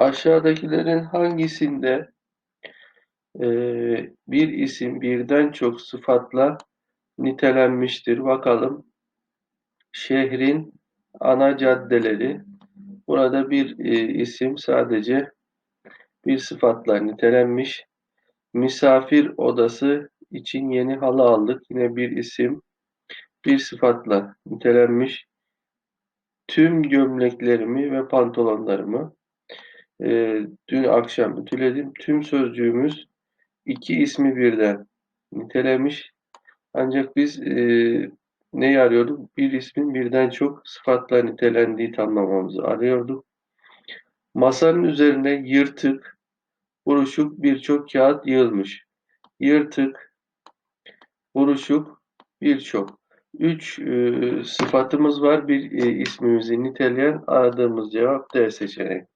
Aşağıdakilerin hangisinde e, bir isim birden çok sıfatla nitelenmiştir? Bakalım. Şehrin ana caddeleri. Burada bir e, isim sadece bir sıfatla nitelenmiş. Misafir odası için yeni halı aldık. Yine bir isim bir sıfatla nitelenmiş. Tüm gömleklerimi ve pantolonlarımı e, dün akşam ütüledim. Tüm sözcüğümüz iki ismi birden nitelemiş. Ancak biz e, neyi arıyorduk? Bir ismin birden çok sıfatla nitelendiği tanımlamamızı arıyorduk. Masanın üzerine yırtık, buruşuk birçok kağıt yığılmış. Yırtık, buruşuk, birçok. Üç e, sıfatımız var. Bir e, ismimizi niteleyen aradığımız cevap D seçeneği.